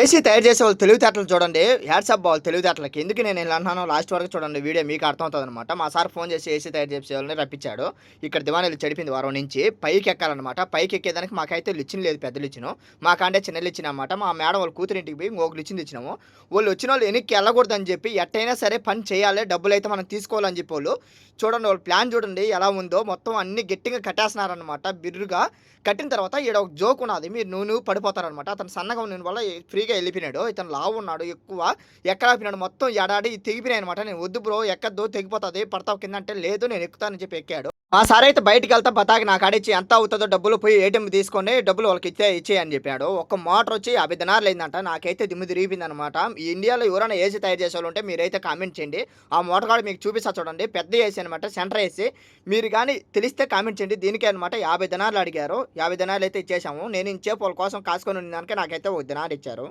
AC తయారు చేసే వాళ్ళు తెలివితేటలు చూడండి. హ్యాట్సప్ వాళ్ళు తెలివితేటలకి. ఎందుకు నేను ఇలా అంటున్నాను లాస్ట్ వరకు చూడండి. వీడియో మీకు అర్థమవుతుంది అనమాట మా సార్ ఫోన్ చేసి ఏసీ తయారు చేసే వాళ్ళని రప్పించాడు. ఇక్కడ దివాణీలు చెడిపింది వారం నుంచి. పైకి ఎక్కాలన్నమాట. పైకి ఎక్కేదానికి మాకైతే లిచ్చిన లేదు పెద్ద లిచ్చిను మాకంటే చిన్న లిచ్చిన అనమాట మా మేడం వాళ్ళు కూతురింటికి పోయి ఇంకొక లిచ్చింది ఇచ్చినాము వాళ్ళు వచ్చిన వాళ్ళు వెనక్కి వెళ్ళకూడదని చెప్పి ఎట్టయినా సరే పని చేయాలి డబ్బులు అయితే మనం తీసుకోవాలని చెప్పి వాళ్ళు చూడండి వాళ్ళ ప్లాన్ చూడండి ఎలా ఉందో. మొత్తం అన్ని గట్టిగా కట్టేస్తున్నారనమాట బిర్రుగా కట్టిన తర్వాత ఈడ ఒక జోక్ ఉన్నది. మీరు నువ్వు నువ్వు పడిపోతారనమాట అతను సన్నగా ఉన్న వల్ల ఫ్రీగా వెళ్ళిపోయినాడు. ఇతను లావు ఉన్నాడు ఎక్కువ ఎక్కడ ఆపినాడు మొత్తం ఎడాడి తెగిపోయినాయి అనమాట నేను వద్దు బ్రో ఎక్కద్దు తెగిపోతుంది పడతావు కింద అంటే లేదు నేను ఎక్కుతానని చెప్పి ఎక్కాడు. మా సార్ అయితే బయటికి వెళ్తా బతాకి నాకు అడిచి ఎంత అవుతుందో డబ్బులు పోయి ఏటీఎం తీసుకొని డబ్బులు వాళ్ళకి ఇచ్చే ఇచ్చే అని చెప్పాడు ఒక మోటార్ వచ్చి యాభై దినారులు అయిందంట. నాకైతే దిమ్ము తిరిగిపోయింది అనమాట ఈ ఇండియాలో ఎవరైనా ఏసీ తయారు చేసే వాళ్ళు ఉంటే మీరైతే కామెంట్ చేయండి. ఆ మోటార్ కార్డు మీకు చూపిస్తా చూడండి. పెద్ద ఏసీ అనమాట సెంటర్ ఏసీ. మీరు కానీ తెలిస్తే కామెంట్ చేయండి. దీనికే అనమాట యాభై దినారులు అడిగారు. యాభై దినారులు అయితే ఇచ్చేసాము నేను ఇచ్చే వాళ్ళ కోసం కాసుకొని ఉన్న నాకైతే ఒక దినాలు ఇచ్చారు.